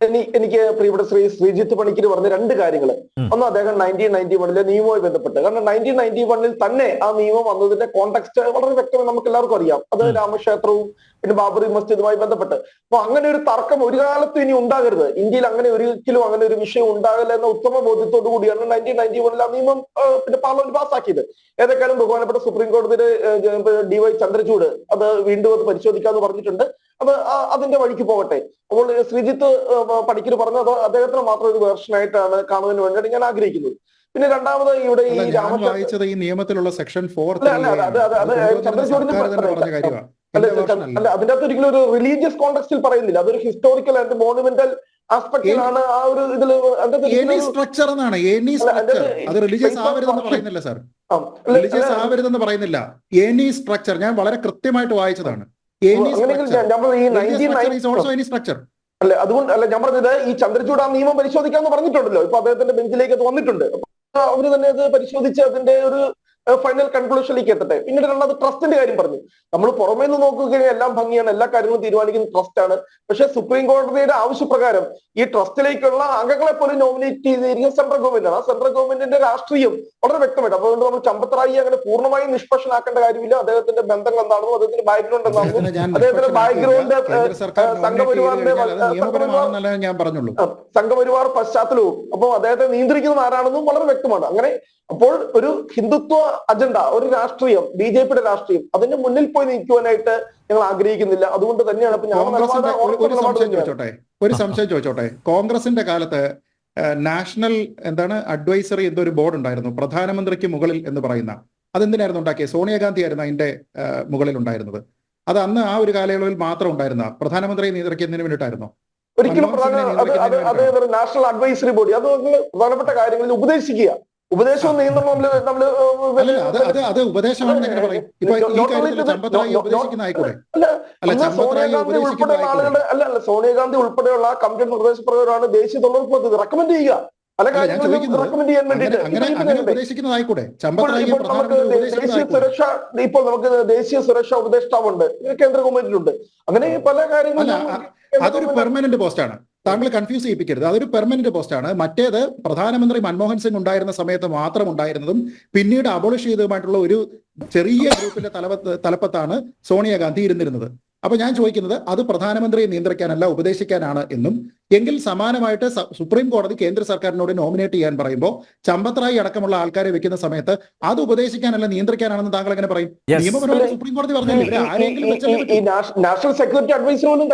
Any- എനിക്ക് പ്രിയപ്പെട്ട ശ്രീ ശ്രീജിത്ത് പണിക്കർ പറഞ്ഞ രണ്ട് കാര്യങ്ങൾ ഒന്ന് അദ്ദേഹം നയന്റീൻ നയന്റി വണ്ണിലെ നിയമവുമായി ബന്ധപ്പെട്ട്. കാരണം നയന്റീൻ നയന്റി വണ്ണിൽ തന്നെ ആ നിയമം വന്നതിന്റെ കോണ്ടെക്സ്റ്റ് വളരെ വ്യക്തമായി നമുക്ക് എല്ലാവർക്കും അറിയാം. അത് രാമക്ഷേത്രവും പിന്നെ ബാബറി മസ്ജിദുമായി ബന്ധപ്പെട്ട്. അപ്പൊ അങ്ങനെ ഒരു തർക്കം ഒരു കാലത്തും ഇനി ഉണ്ടാകരുത്. ഇന്ത്യയിൽ അങ്ങനെ ഒരിക്കലും അങ്ങനെ ഒരു വിഷയം ഉണ്ടാകില്ല എന്ന ഉത്തമ ബോധ്യത്തോടു കൂടിയാണ് നയന്റീൻ നയന്റി വണ്ണിൽ ആ നിയമം പിന്നെ പാർലമെന്റ് പാസ്സാക്കിയത്. ഏതൊക്കെയാലും ബഹുമാനപ്പെട്ട സുപ്രീം കോടതിയുടെ ഡി വൈ ചന്ദ്രചൂഡ് അത് വീണ്ടും അത് പരിശോധിക്കാന്ന് പറഞ്ഞിട്ടുണ്ട്. അത് അതിന്റെ വഴിക്ക് പോകട്ടെ. അപ്പോൾ ശ്രീജിത്ത് പണിക്കർ പറഞ്ഞു അത് അദ്ദേഹത്തിന് മാത്രം ഒരു വേർഷനായിട്ടാണ് കാണുന്നതിന് വേണ്ടി ഞാൻ ആഗ്രഹിക്കുന്നത്. പിന്നെ രണ്ടാമത് ഇവിടെ ഈ രാമചന്ദ്രൻ ഈ നിയമത്തിലുള്ള സെക്ഷൻ ഫോർ ചന്ദ്രചൂഡിന് അല്ല അതിന്റെ അകത്ത് ഒരിക്കലും ഒരു റിലീജിയസ് കോണ്ടെക്സ്റ്റിൽ പറയുന്നില്ല. അതൊരു ഹിസ്റ്റോറിക്കൽ ആൻഡ് മോണുമെന്റൽ ആസ്പെക്ടിലാണ് ആ ഒരു ഇതിൽ സ്ട്രക്ചർ എന്നാണ്? എനി സ്ട്രക്ചർ അത് റിലീജിയസ് ആവരുതെന്ന് പറയുന്നില്ല സാർ റിലീജിയസ് ആവരുതെന്ന് പറയുന്നില്ല. എനി സ്ട്രക്ചർ ഞാൻ വളരെ കൃത്യമായിട്ട് വായിച്ചതാണ്. സ്ട്രക്ചർ അല്ല അതുകൊണ്ട് അല്ല ഞാൻ പറഞ്ഞത് ഈ ചന്ദ്രചൂഡ് ആ നിയമം പരിശോധിക്കാന്ന് പറഞ്ഞിട്ടുണ്ടല്ലോ. ഇപ്പൊ അദ്ദേഹത്തിന്റെ ബെഞ്ചിലേക്ക് അത് വന്നിട്ടുണ്ട്. അവർ തന്നെ അത് പരിശോധിച്ച് അതിന്റെ ഒരു ഫൈനൽ കൺക്ലൂഷനിലേക്ക് എത്തട്ടെ. പിന്നീട് രണ്ടാമത് ട്രസ്റ്റിന്റെ കാര്യം പറഞ്ഞു. നമ്മൾ പുറമേ നിന്ന് നോക്കുകയാണെങ്കിൽ എല്ലാം ഭംഗിയാണ് എല്ലാ കാര്യങ്ങളും തീരുമാനിക്കുന്ന ട്രസ്റ്റ് ആണ്. പക്ഷെ സുപ്രീം കോടതിയുടെ ആവശ്യപ്രകാരം ഈ ട്രസ്റ്റിലേക്കുള്ള അംഗങ്ങളെ പോലും നോമിനേറ്റ് ചെയ്തിരിക്കുന്ന സെൻട്രൽ ഗവൺമെന്റ് ആണ്. ആ സെൻട്രൽ ഗവൺമെന്റിന്റെ രാഷ്ട്രീയം വളരെ വ്യക്തമായിട്ട് അതുകൊണ്ട് നമ്മൾ ചമ്പത്രായി അങ്ങനെ പൂർണമായും നിഷ്പക്ഷനാക്കേണ്ട കാര്യമില്ല. അദ്ദേഹത്തിന്റെ ബന്ധങ്ങൾ എന്താണെന്നും അദ്ദേഹത്തിന്റെ ബാക്ക്ഗ്രൗണ്ട് എന്താണെന്നും അദ്ദേഹത്തിനെ അദ്ദേഹത്തിന്റെ ബാക്ക്ഗ്രൗണ്ട് സംഘപരിവാറിന്റെ സംഘപരിവാർ പശ്ചാത്തലവും അപ്പോൾ അദ്ദേഹത്തെ നിയന്ത്രിക്കുന്നത് ആരാണെന്നും വളരെ വ്യക്തമാണ്. അങ്ങനെ അപ്പോൾ ഒരു ഹിന്ദുത്വ അജണ്ട ഒരു രാഷ്ട്രീയം ബി ജെ പിയുടെ രാഷ്ട്രീയം അതിന്റെ മുന്നിൽ പോയി നിൽക്കുവാനായിട്ട് ഞങ്ങൾ ആഗ്രഹിക്കുന്നില്ല. അതുകൊണ്ട് തന്നെയാണ് ഒരു- സംശയം. ചോദിച്ചോട്ടെ? ഒരു സംശയം ചോദിച്ചോട്ടെ? കോൺഗ്രസിന്റെ കാലത്ത് നാഷണൽ എന്താണ് അഡ്വൈസറി എന്തൊരു ബോർഡ് ഉണ്ടായിരുന്നു പ്രധാനമന്ത്രിക്ക് മുകളിൽ എന്ന് പറയുന്ന. അതെന്തിനായിരുന്നു ഉണ്ടാക്കിയത് സോണിയാഗാന്ധി ആയിരുന്നു അതിന്റെ മുകളിൽ ഉണ്ടായിരുന്നത്. അത് അന്ന് ആ ഒരു കാലയളവിൽ മാത്രം ഉണ്ടായിരുന്ന. പ്രധാനമന്ത്രിയെ നിയന്ത്രിക്കുന്നതിന് വേണ്ടിയിട്ടായിരുന്നു? ഒരിക്കലും നാഷണൽ അഡ്വൈസറി ബോഡി. അത് പ്രധാനപ്പെട്ട കാര്യങ്ങളിൽ ഉപദേശിക്കുക. ഉപദേശവും നിയന്ത്രണം നമ്മൾ നമ്മൾ അല്ല അത് ഉപദേശമാണെന്ന് എങ്ങനെ പറയും? ഇപ്പൊ ഈ കാര്യത്തിൽ ഉപദേശിക്കുന്ന അല്ല സോണിയാഗാന്ധി ഉൾപ്പെടെയുള്ള ആളുകളുടെ അല്ല അല്ല സോണിയാഗാന്ധി ഉൾപ്പെടെയുള്ള കമ്മിറ്റി നിർദ്ദേശപ്രകാരമാണ് ദേശീയ തൊഴിലുറപ്പ് പദ്ധതി റെക്കമെന്റ് ചെയ്യുക. ഉപദേശിക്കുന്നതായിക്കൂടെ ദേശീയ സുരക്ഷ ഇപ്പോൾ നമുക്ക് ദേശീയ സുരക്ഷാ ഉപദേഷ്ടാവുണ്ട് കേന്ദ്ര ഗവൺമെന്റിലുണ്ട് അങ്ങനെ പല കാര്യങ്ങളും അതൊരു പെർമനന്റ് പോസ്റ്റാണ് താങ്കൾ കൺഫ്യൂസ് ചെയ്യിപ്പിക്കരുത്. അതൊരു പെർമനന്റ് പോസ്റ്റാണ് മറ്റേത് പ്രധാനമന്ത്രി മൻമോഹൻ സിംഗ് ഉണ്ടായിരുന്ന സമയത്ത് മാത്രം ഉണ്ടായിരുന്നതും പിന്നീട് അബോളിഷ് ചെയ്തതുമായിട്ടുള്ള ഒരു ചെറിയ ഗ്രൂപ്പിന്റെ തലപ തലപ്പത്താണ് സോണിയാഗാന്ധി ഇരുന്നിരുന്നത്. അപ്പൊ ഞാൻ ചോദിക്കുന്നത് അത് പ്രധാനമന്ത്രിയെ നിയന്ത്രിക്കാനല്ല ഉപദേശിക്കാനാണ് എന്നും എങ്കിൽ സമാനമായിട്ട് സുപ്രീം കോടതി കേന്ദ്ര സർക്കാരിനോട് നോമിനേറ്റ് ചെയ്യാൻ പറയുമ്പോൾ ചമ്പത്രായി അടക്കമുള്ള ആൾക്കാരെ വെക്കുന്ന സമയത്ത് അത് ഉപദേശിക്കാനല്ല നിയന്ത്രിക്കാനാണെന്ന് താങ്കൾ എങ്ങനെ പറയും? സുപ്രീം കോടതി പറഞ്ഞില്ല? ആരെങ്കിലും നാഷണൽ സെക്യൂരിറ്റി അഡ്വൈസർ പോലും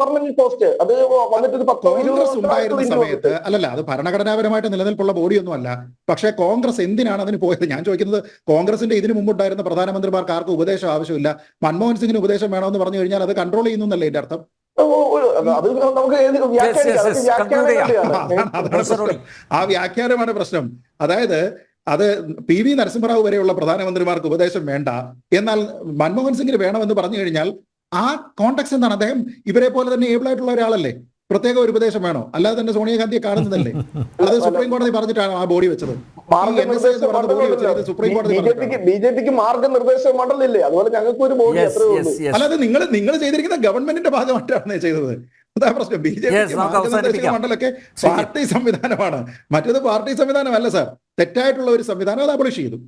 പെർമനന്റ് പോസ്റ്റ് അത് വന്നിട്ട് കോൺഗ്രസ് ഉണ്ടായിരുന്ന സമയത്ത് അല്ലല്ല അത് ഭരണഘടനാപരമായിട്ട് നിലനിൽപ്പുള്ള ബോഡിയൊന്നും അല്ല. പക്ഷേ കോൺഗ്രസ് എന്തിനാണ് അതിന് പോയത്? ഞാൻ ചോദിക്കുന്നത് കോൺഗ്രസിന്റെ ഇതിനു മുമ്പുണ്ടായിരുന്ന പ്രധാനമന്ത്രിമാർക്ക് ആർക്കും ഉപദേശം ആവശ്യമില്ല. മൻമോഹൻ സിംഗിന് ഉപദേശം വേണമെന്ന് പറഞ്ഞു കഴിഞ്ഞാൽ അത് കൺട്രോൾ ചെയ്യുന്നു എന്നല്ലേ എന്റെ അർത്ഥം? അത് നമുക്ക് ആ വ്യാഖ്യാനമാണ് പ്രശ്നം. അതായത് അത് പി വി നരസിംഹറാവു വരെയുള്ള പ്രധാനമന്ത്രിമാർക്ക് ഉപദേശം വേണ്ട. എന്നാൽ മൻമോഹൻ സിംഗിന് വേണമെന്ന് പറഞ്ഞു കഴിഞ്ഞാൽ ആ കോണ്ടാക്ട്സ് എന്താണ്? അദ്ദേഹം ഇവരെ പോലെ തന്നെ ഏബിൾ ആയിട്ടുള്ള ഒരാളല്ലേ? പ്രത്യേക ഒരു ഉപദേശം വേണോ? അല്ലാതെ തന്നെ സോണിയാഗാന്ധിയെ കാണുന്നതല്ലേ? അത് സുപ്രീം കോടതി പറഞ്ഞിട്ടാണ് ആ ബോഡി വെച്ചത്. ബി ജെ പിക്ക് മാർഗനിർദ്ദേശ അതുപോലെ ഞങ്ങൾക്ക് ഒരു ബോഡി അല്ലാതെ നിങ്ങൾ നിങ്ങൾ ചെയ്തിരിക്കുന്ന ഗവൺമെന്റിന്റെ ഭാഗമായിട്ടാണ് ചെയ്തത്. അതാ പ്രശ്നം. ബി ജെ പി ശരി. പാർട്ടി സംവിധാനമാണ്. മറ്റേത് പാർട്ടി സംവിധാനമല്ല സാർ. തെറ്റായിട്ടുള്ള ഒരു സംവിധാനം അത് അബോളിഷ് ചെയ്തു.